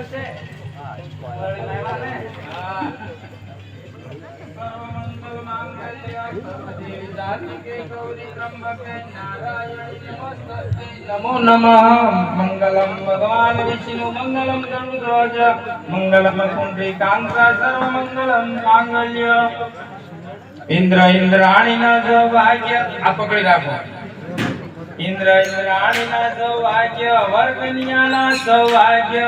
નમઃ મંગલમ ભગવાન વિષ્ણુ, મંગલમ ગરુડધ્વજ મંગલમ પુંડરીકાંતા સર્વ મંગલમ માંગલ્ય. ઇન્દ્ર ઇન્દ્રાણીના સૌભાગ્ય. આ પકડી રાખો. ઇન્દ્ર ઇન્દ્રાણીના સૌભાગ્ય. વર કન્યાના સૌભાગ્ય.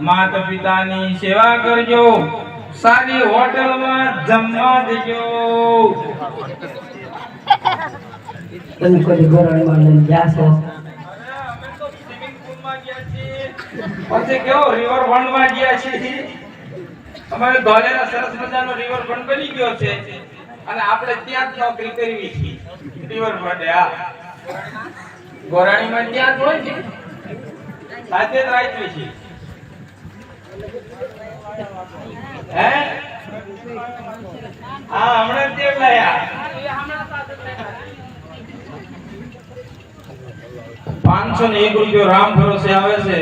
માતા પિતાની સેવા કરજો. સારી હોટલમાં જમવા દેજો. તમે કોઈ ગોરણમાં લઈને જાશો પછી કેવો રિવર ફંડમાં ગયા છીએ? અમારે ધોલેરા સરસ મજાનો રિવર ફંડ બની ગયો છે. અને આપણે ત્યાં જ નોકરી કરવી છે. રિવર ફંડે હા. ગોરાણીમાં ત્યાં જ હોય છે. સાથે જ રાખવી છે. હે? હા હમણાં તેલ લાયા? પાંચસો ને એક રૂપિયો રામ ભરોસે આવે છે.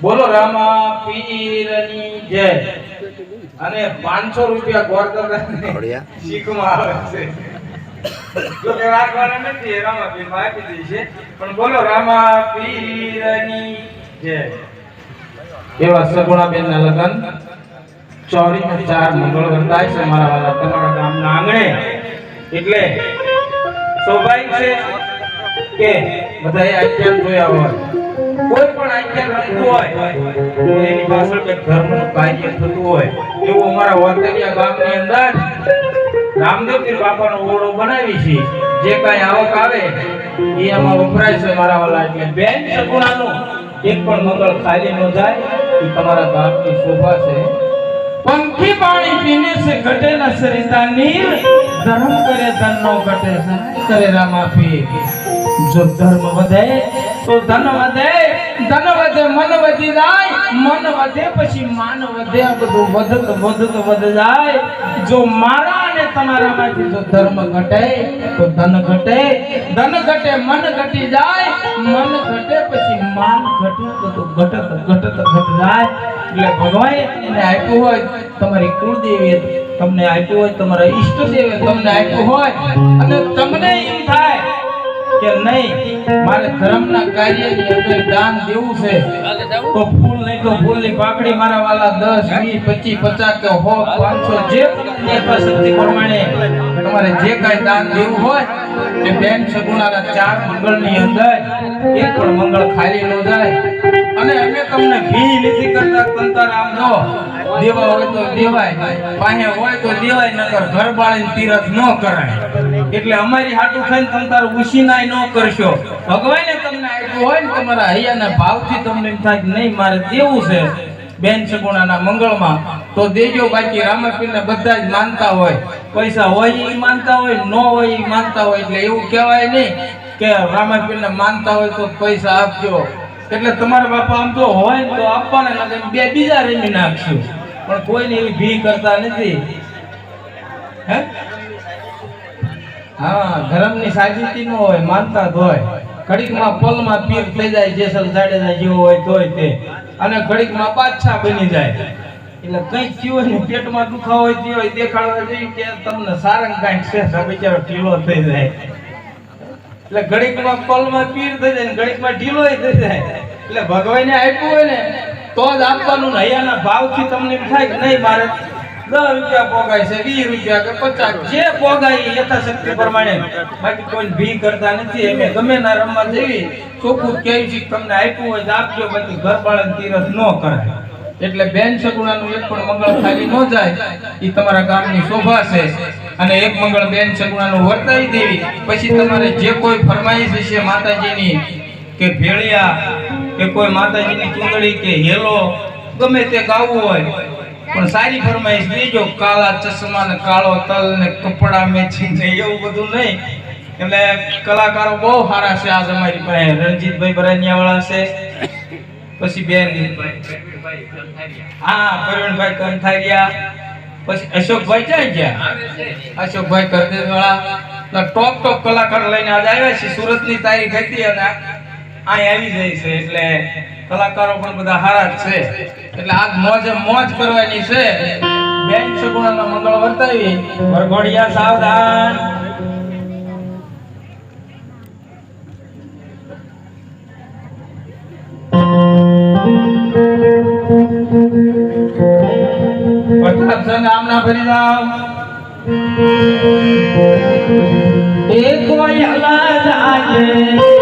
બોલો રામા પીરની જય. અને પાંચસો રૂપિયા ગોરદાદાને શીખમાં આવે છે. જો કે રાખવાના નથી રામા પીર આપી દે છે. પણ બોલો રામા પીરની જય. એવા સગુણાબેન ના લગન ચોરી ચાર મંગળ થાય છે મારા તમારા ગામના આંગણે. એટલે સ્વાભાવિક છે કે બધાએ આખ્યાન જોયા હોય. કોઈ પણ આખ્યાન લખતું હોય, તો એની પાછળ કંઈક ધર્મનું કાર્ય થતું હોય. એવું અમારા વરતરિયા ગામની અંદર રામદેવપીર બાપાનો ઓળો બનાવી છે. જે કાંઈ આવક આવે, એ એમાં વપરાય છે મારા વાલા. એટલે બેન સગુણાનું એક પણ મંગળ ખાલી ન જાય, એ તમારા ગામની શોભા છે. પંખી પાણી પીને સે ઘટે ન સરિતા નીર, ધર્મ કરે, ધન નો ઘટે કરે રામા પીર જો ધર્મ વધે, તો ધન વધે ધન વધે, મન વધી જાય, મન વધે પછી માન વધે, આ બધું વધત વધત વધ જાય જો મારા તમારામાંથી જો ધર્મ ઘટે, તો ધન ઘટે. ધન ઘટે, મન ઘટી જાય. મન ઘટે પછી માન ઘટે, તો ઘટત ઘટત, ઘટ જાય. એટલે ભગવાન એને આપ્યું હોય તમારી કુળદેવીએ, તમને આપ્યું હોય તમારા ઈષ્ટદેવે તમને આપ્યું હોય. અને તમને એમ થાય કે નહીં મારે ધર્મના કાર્યની અંદર દાન દેવું છે. તો ફૂલ નહીં તો ફૂલની પાકડી મારા વાલા દસ વીસ પચીસ પચાસ કે હો પાંચસો જે તમને યથાશક્તિ પ્રમાણે તમારે જે કાંઈ દાન દેવું હોય એ બેન સગુણાના ચાર મંગળની અંદર એક પણ મંગળ ખાલી ન જાય. અને અમે તમને ભી નથી કરતા, કંતાર આમ જો. દેવા હોય તો દેવાય પાસે હોય તો દેવાય, નકર ઘર બાળીને તીરથ ન કરાય. એટલે અમારી હાટું ખાઈને તમ તાર ઉશીનાય ન કરશો. ભગવાને તમને આપ્યું હોય ને તમારા હૈયાના ભાવથી તમને એમ થાય કે નહીં, મારે દેવું છે. બેન સગુણાના મંગળમાં, તો દેજો બાકી રામાપીરને બધા જ માનતા હોય. પૈસા હોય એ માનતા હોય, ન હોય એ માનતા હોય, એટલે એવું કહેવાય નહીં કે રામાપીરને માનતા હોય તો પૈસા આપજો. એટલે તમારા બાપા આમ તો હોય તો આપવાને લાગે બે બીજા રેમી નાખશું પણ કોઈને એવી ભી કરતા નથી. હે? હા, ધર્મની સાજીતી ન હોય, માનતા જ હોય. ઘડીકમાં પલમાં પીર થઈ જાય, જેસલ જાડેજા જેવો હોય તોય તે. અને ઘડીકમાં બાદશાહ બની જાય. એટલે કંઈક થયું હોય પેટમાં દુખાવો હોય તે હોય, દેખાડવા જોઈએ કે તમને સારંગ કાંઈક છે બિચારો ઢીલો થઈ જાય. એટલે ઘડીકમાં પલમાં પીર થઈ જાય ઘડીકમાં ઢીલો થઈ જાય. એટલે ભગવાને આપ્યું હોય ને, તો જ આપવાનું ને ભાવ ભાવથી તમને થાય કે નહીં મારે? દસ રૂપિયા પોગાય છે, વીસ રૂપિયા કે પચાસ. પ્રમાણે કોઈ ભી કરતા નથી. ગમે ના રમવા જેવી ચોખ્ખું કેવી છે, તમને આપ્યું હોય આપજો, બાકી ઘર બાળક તીરથ ન કરાય. એટલે બેન સગુણાનું એક પણ મંગળ ખાલી ન જાય એ તમારા ગામની શોભા છે. અને એક મંગળ બેન સગુણાનું વર્તાવી દેવી. પછી તમારે જે કોઈ ફરમાઈશ હશે માતાજીની, કે ભેળિયા, કે કોઈ માતાજીની ચૂંદડી કે હેલો, ગમે તે ગાવું હોય પણ સારી ફરમાઈશ જો કાળા ચશ્મા ને કાળો તલ ને કપડા મેચિંગ ને એવું બધું નહીં. એટલે કલાકારો બહુ સારા છે આજ અમારી પાસે. રણજીતભાઈ બરાનિયા વાળા છે. પછી બેન. હા, પ્રવીણભાઈ કંથારિયા. પછી અશોકભાઈ જાય ગયા? અશોકભાઈ કરદેશ વાળા ટોપ ટોપ કલાકાર લઈને આજે આવ્યા છે સુરતની તારીખ હતી અને અહીં આવી જાય છે, એટલે કલાકારો પણ બધા હારા છે. એટલે આજ મોજે મોજ કરવાની છે. બેન સગુણાના મંગળ વર્તાવી. વરઘોડિયા સાવધાન. પ્રતાપ કોઈ હલા જાય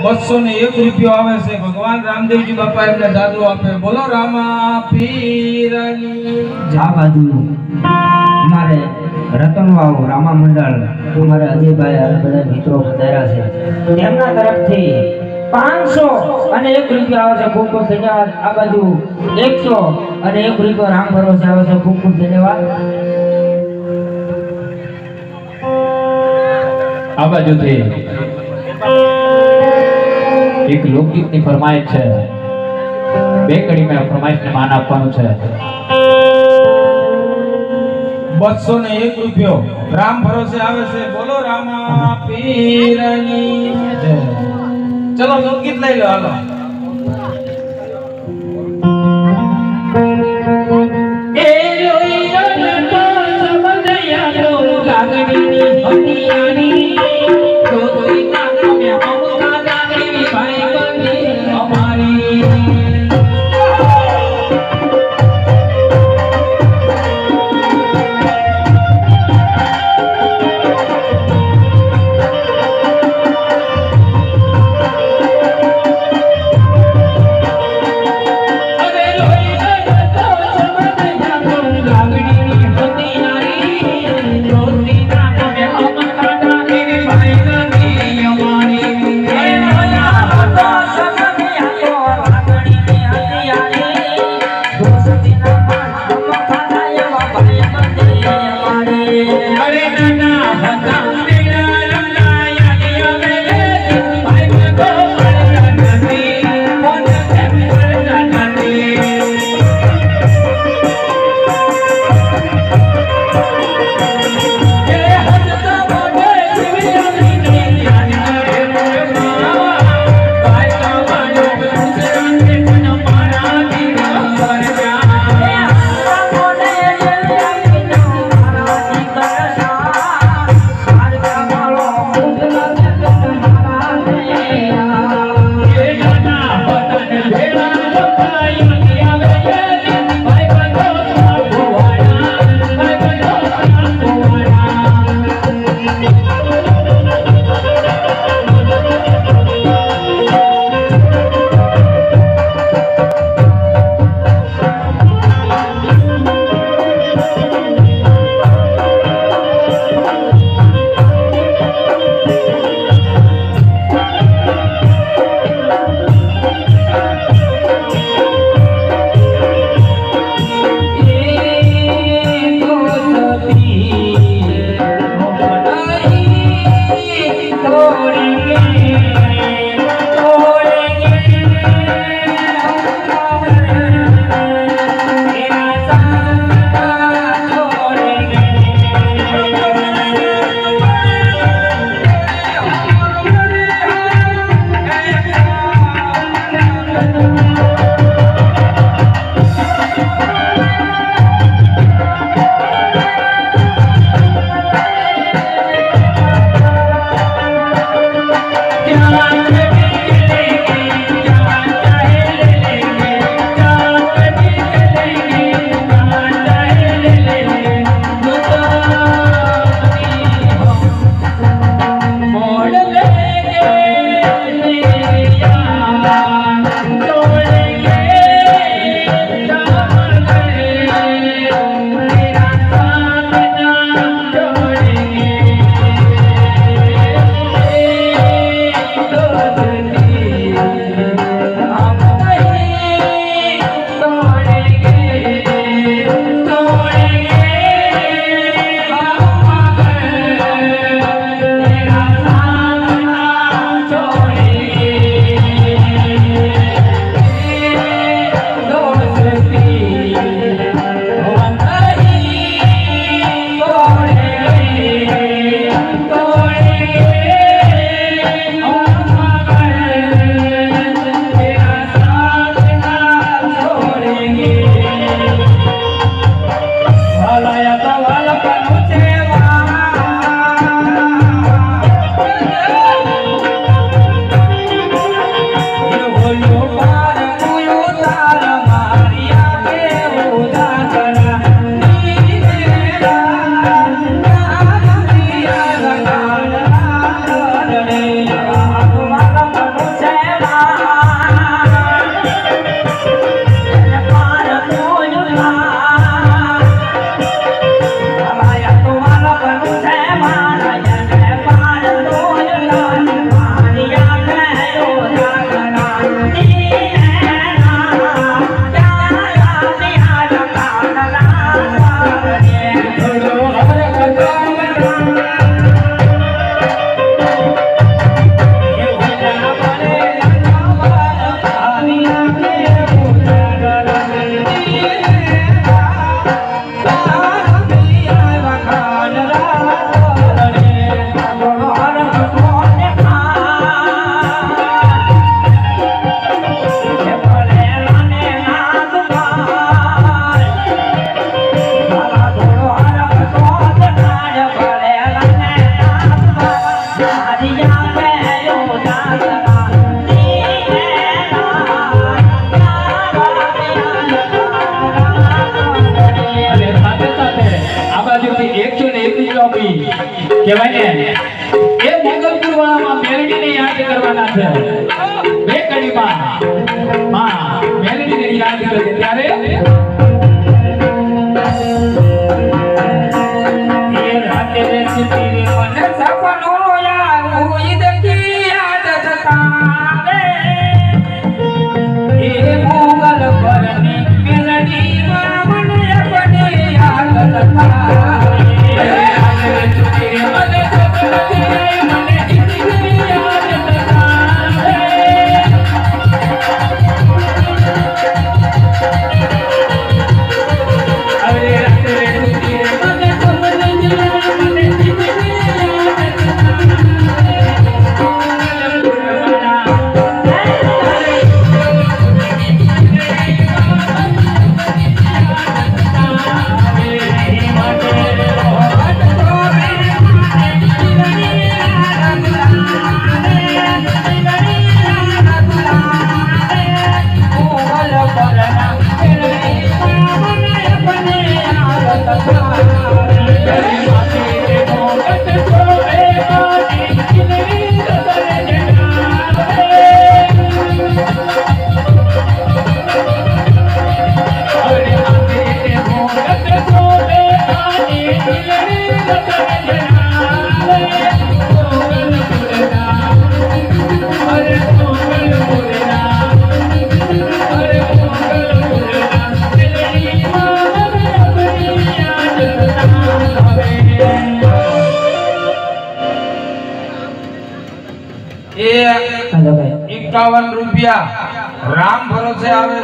બસો ને એક રૂપિયો આવે છે. ભગવાન રામદેવજી બાપા એમને દાદુ આપે. બોલો રામા પીરની. જા બાજુ અમારે રતનવાવ રામા મંડળ અમારે અજયભાઈ આ બધા મિત્રો વધાર્યા છે. તેમના તરફથી પાંચસો અને એક રૂપિયા આવે છે. ખૂબ ખૂબ ધન્યવાદ. આ બાજુ એકસો અને એક રૂપિયો રામ ભરોસે આવે છે. ખૂબ ખૂબ ધન્યવાદ. આ બાજુથી. એક લોકગીતની ફરમાઈશ છે. બે કડીમાં ફરમાઈશને માન આપવાનું છે. બસો ને એક રૂપિયો. રામ ભરોસે આવે છે. બોલો રામા પીરની ચલો લોકગીત લઈ લો હાલો. એ અને હાલો